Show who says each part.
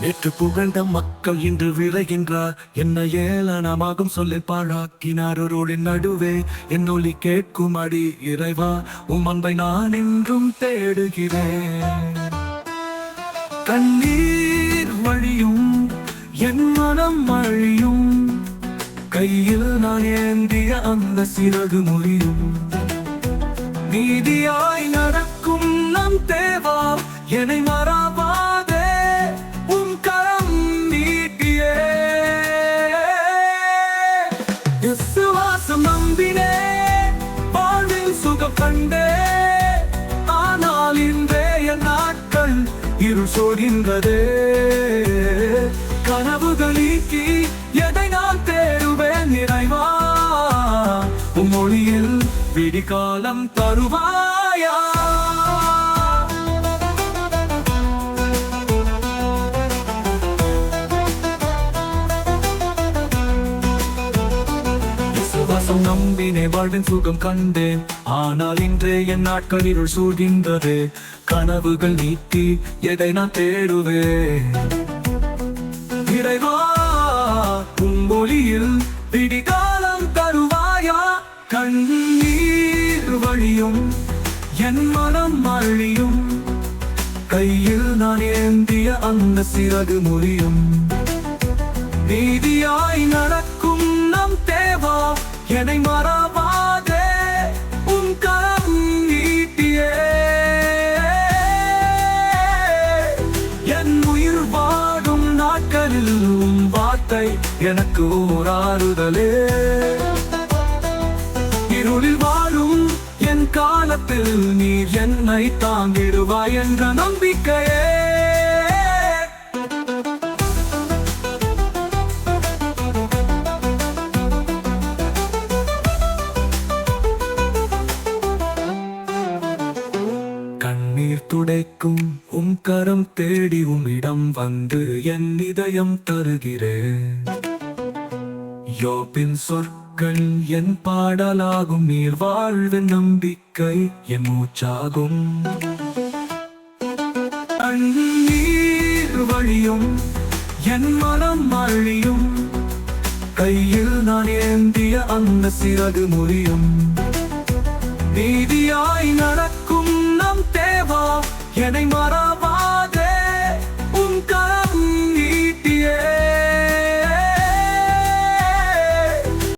Speaker 1: நேற்று புகழ்ந்த மக்கள் இன்று விரைகின்றார் என்ன ஏளனமாகும் சொல்லி பாழாக்கினார் ஒருவரின் நடுவே. என் கேட்கும் அடி இறைவா உம் அன்பை நான் இன்றும் தேடுகிறேன். கண்ணீர் வழியும் என் மனம் அழியும். கையில் நான் ஏந்திய அந்த சிறகு முறியும். நீதியாய் நடக்கும் நம் தேவா என்னை மறா கண்டே ஆனால் இன்றைய நாட்கள் இருள் சோகின்றதே கனவுகளீக்கி எதை நான் தேடுவேன் நிறைவா உம்மொழியில் விடிகாலம் தருவாயா? விசுவாசம் நம்பினே வாழ்வின் சுகம் கண்டேன் ஆனால் இன்றே என் நாட்கள் இருள் சூழ்கின்றது. கனவுகள் நீட்டி எதை நான் தேடுவேன்? இறைவா உன் மொழியில் விடிகாலம் தருவாயா? கண்ணீர் வழியும் என் மனம் அழியும். கையில் நான் ஏந்திய அந்த சிறகு முறியும். நீதியாய் நடக்க என்னை மறவாதே உன் கரம் நீட்டியே. என் உயிர் வாடும் நாட்களில் உன் வார்த்தை எனக்கு ஓர் ஆறுதலே. இருளில் வாழும் என் காலத்தில் நீ என்னை தாங்கிடுவாய் என்ற நம்பிக்கையே. துடைக்கும். உம் கரம் தேடி உம்மிடம் வந்து என் இதயம் தருகிறேன் யோபின் சொற்கள் என் பாடலாகும். நீர் வாழ்வு நம்பிக்கை என் மூச்சாகும். கண்ணீர் வழியும் என் மனம் அழியும். கையில் நான் ஏந்திய அந்த சிறகு முறியும். நீதியாய் நடக்கும் என்னை மறவாதே.